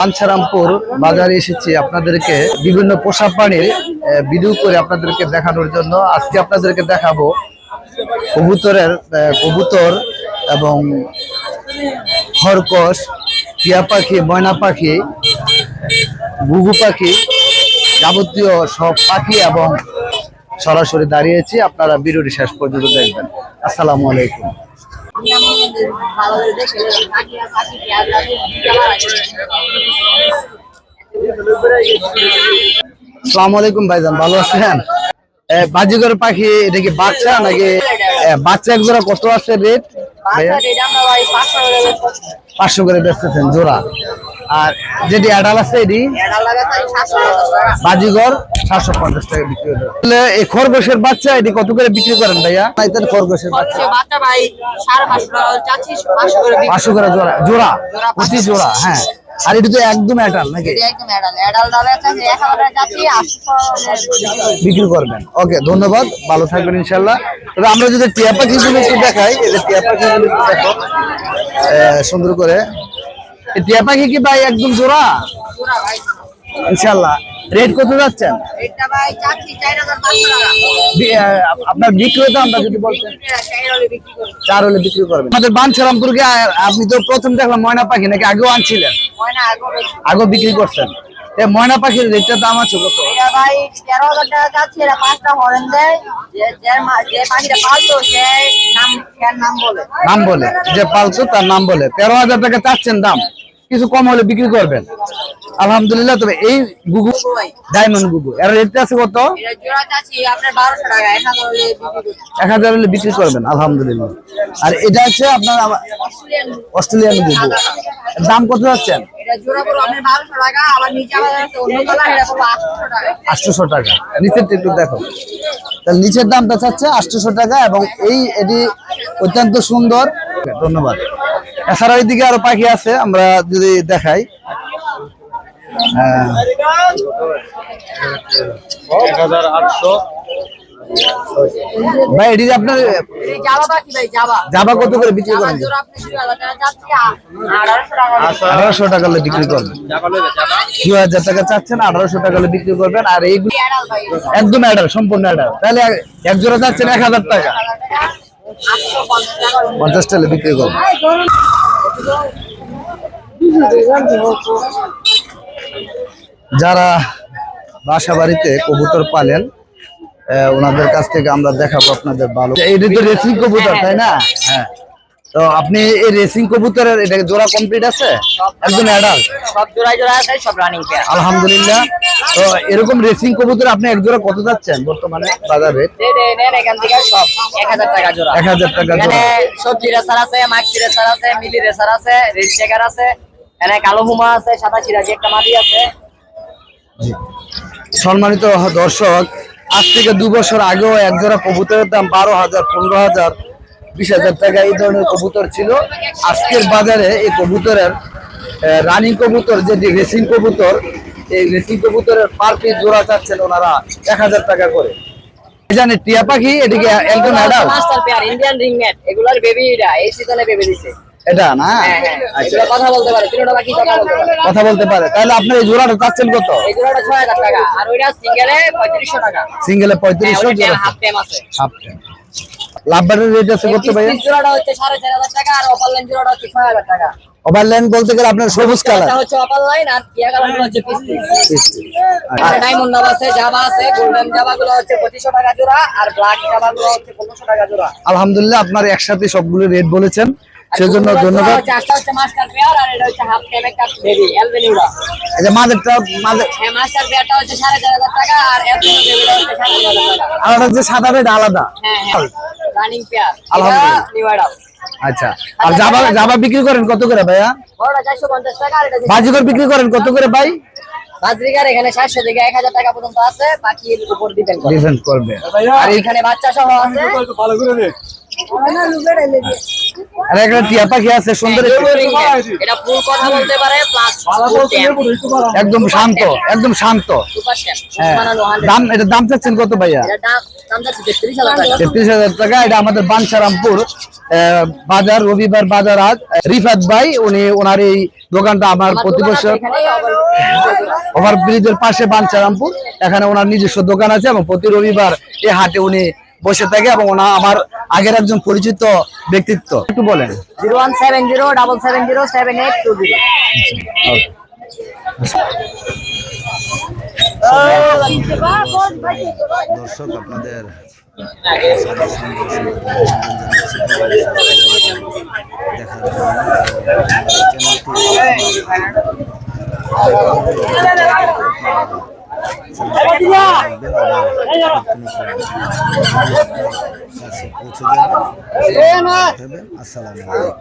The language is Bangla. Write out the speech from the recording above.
পাঞ্ছারামপুর বাজারে এসেছি আপনাদেরকে বিভিন্ন পোষা প্রাণীর ভিডিও করে আপনাদেরকে দেখানোর জন্য। আজকে আপনাদেরকে দেখাবো কবুতরের কবুতর এবং খরকশ টিয়া পাখি, ময়না পাখি, ঘুঘু পাখি যাবতীয় সব পাখি এবং সরাসরি দাঁড়িয়েছি। আপনারা ভিডিওটি শেষ পর্যন্ত দেখবেন। আসসালামু আলাইকুম। আসসালামু আলাইকুম ভাইজান ভালো আছেন? বাজিগর পাখি এটা কি বাচ্চা নাকি? বাচ্চা এক জোড়া কত আছে রেট? পাঁচশো করে বেচতেছেন জোড়া। আর যেটি অ্যাডাল আছে এটি? বাজিগর সাতশো পঞ্চাশ টাকা বিক্রি করে তাহলে এই খরগোশের বাচ্চা এটি কত করে বিক্রি করেন ভাইয়া? নাইতেন খরগোশের বাচ্চা। পাঁচশো করে জোড়া জোড়া প্রতি জোড়া হ্যাঁ। আর এটা তো একদম অ্যাডাল নাকি? বিক্রি। করবেন। ওকে ধন্যবাদ। ভালো থাকবেন ইনশাল্লাহ তবে আমরা যদি টিয়া পাখিগুলো একটু দেখাই টিয়া পাখিগুলো একটু দেখো আহ, সুন্দর করে টিয়া পাখি কি ভাই একদম জোড়া? ইনশাল্লাহ রেট কত যাচ্ছেন? আপনার বিক্রয়টা আমরা যদি বলতেন? চার হলে বিক্রি করবেন। আমাদের বাঞ্ছারামপুরকে আপনি তো প্রথম দেখলাম ময়না পাখি নাকি আগেও আনছিলেন? আগেও বিক্রি করছেন? এই ময়না পাখির রেটটা দাম আছে কত? এটা ভাই তেরো হাজার টাকা যাচ্ছে এটা পাঁচটা হরেন দেয়। যে যে পাখিটা পালতো সে নাম বলে। নাম বলে যে পালছো তার নাম বলে। তেরো হাজার টাকা চাচ্ছেন দাম কিছু কম হলে বিক্রি করবেন। আলহামদুলিল্লাহ তবে এই গুগু ডায়মন্ড গুগু এর রেট আছে কত। এক হাজার হলে বিক্রি করবেন। আলহামদুলিল্লাহ। আর এটা হচ্ছে আপনার অস্ট্রেলিয়ান গুগু। দাম কত যাচ্ছেন? আটশো আটশোশো টাকা। নিচের একটু দেখো। তাহলে নিচের দামটা চাচ্ছে আটশোশো টাকা এবং এই এটি অত্যন্ত সুন্দর। ধন্যবাদ। এছাড়া এইদিকে আরও পাখি আছে আমরা যদি দেখাই। হ্যাঁ, ভাই এটি যে আপনার জাবা পাখি ভাই জাবা। জাবা কত করে বিক্রি করেন? আঠারোশো টাকা আঠারোশো বিক্রি করবেন। দু হাজার টাকা চাচ্ছেন আঠারোশো টাকা বিক্রি করবেন আর এইগুলো একদম অ্যাডাল সম্পূর্ণ অ্যাডাল। তাহলে এক- এক জোড়া চাচ্ছেন এক হাজার টাকা। পঞ্চাশ টাকা বিক্রি করবেন। যারা বাসা বাড়িতে কবুতর পালেন ওনাদের কাছ থেকে আমরা দেখাবো আপনাদের ভালো। এটা তো রেসিং কবুতর তাই না? হ্যাঁ। তো আপনি এই রেসিং কবুতরের এটা জোড়া কমপ্লিট আছে? একদম অ্যাডাল্ট সব জোড়ায় জোড়া আছে সব রানিং পেয়ার আলহামদুলিল্লাহ। তো এরকম রেসিং কবুতর আপনি এক জোড়া কত যাচ্ছেন বর্তমানে বাজারে? নেন এখান থেকে সব। এক হাজার টাকা জোড়া। এক হাজার টাকা এখানে জোড়া সবজি রেসার আছে মাছি রেসার আছে মিলি রেসার আছে রেড চেকার আছে এখানে কালো হুমা আছে সাদা সিরাজি একটা মাটি আছে। সম্মানিত দর্শক আজ থেকে দু বছর আগেও এক জোড়া কবুতরের দাম বারো হাজার, পনেরো হাজার, বিশ হাজার টাকা এই ধরনের কবুতর ছিল। আজকের বাজারে এই কবুতরের রানিং কবুতর যেটি রেসিং কবুতর, এই রেসিং কবুতরের পার পিস জোড়া চাচ্ছেন ওনারা এক হাজার টাকা করে। জানি টিয়া পাখি, এদিকে একজন adult master pair Indian ring এগুলোর এই সিজনে বেবি এটা না? হ্যাঁ হ্যাঁ। আচ্ছা কথা বলতে পারে তিনটা বাকি কথা বলতে পারে। কথা বলতে পারে। তাহলে আপনার এই জোড়াটা চাচ্ছেন কত? এই জোড়াটা ছয় হাজার টাকা। আর ওইটা সিঙ্গেলে পঁয়ত্রিশশো টাকা। সিঙ্গেলে জোড়া হাফ টাইম আছে। হাফ লাভবারের রেট আছে কত ভাইয়া? জোড়াটা হচ্ছে সাড়ে চার হাজার টাকা আর অপার লাইন জোড়াটা হচ্ছে ছয় হাজার টাকা। ওভারল্যান্ড বলতে গেলে আপনার সবুজ কালার এটা হচ্ছে অপার আর টিয়া কালার হচ্ছে পিস পিস আর ডায়মন্ড নাম আছে জাবা আছে গোল্ডেন জাবা গুলো হচ্ছে পঁচিশশো টাকা জোড়া আর ব্ল্যাক জাবা গুলো হচ্ছে পনেরোশো টাকা জোড়া। আলহামদুলিল্লাহ আপনার একসাথে সবগুলো রেট বলেছেন। সেজন্য ধন্যবাদ। হ্যাঁ আলাদা যে সাদা আলাদা। হ্যাঁ হ্যাঁ। আচ্ছা। আর জাবা জাবা বিক্রি করেন কত করে ভাইয়া? বাজিকর বিক্রি করেন কত করে ভাই? বাজরিকার এখানে সাতশো থেকে এক হাজার টাকা পর্যন্ত আছে বাকির উপর ডিপেন্ড করে। ডিফেন্ড করবে। আর এখানে বাচ্চা সহ আছে আর একটা টিয়া পাখি আছে সুন্দর এটা ফুল কথা বলতে পারে প্লাস একদম শান্ত একদম শান্ত। সুপার ট্যাপ বানানো 100 দাম এটা দাম চাচ্ছেন কত ভাইয়া? এটা দাম দাম যাচ্ছে 33000 টাকা। তেত্রিশ হাজার টাকা এটা আমাদের বাঞ্ছারামপুর বাজার রবিবার বাজার আজ। রিফাত ভাই উনি ওনার এই দোকানটা আমার আমার প্রতি বছর ওভার ব্রিজের পাশে বাঞ্ছারামপুর এখানে ওনার নিজস্ব দোকান আছে এবং প্রতি রবিবার এই হাটে উনি বসে থাকে এবং ওনা আমার আগের একজন পরিচিত ব্যক্তিত্ব। একটু বলেন। 0170 770 7820 দর্শক আপনাদের আসসালামু আলাইকুম।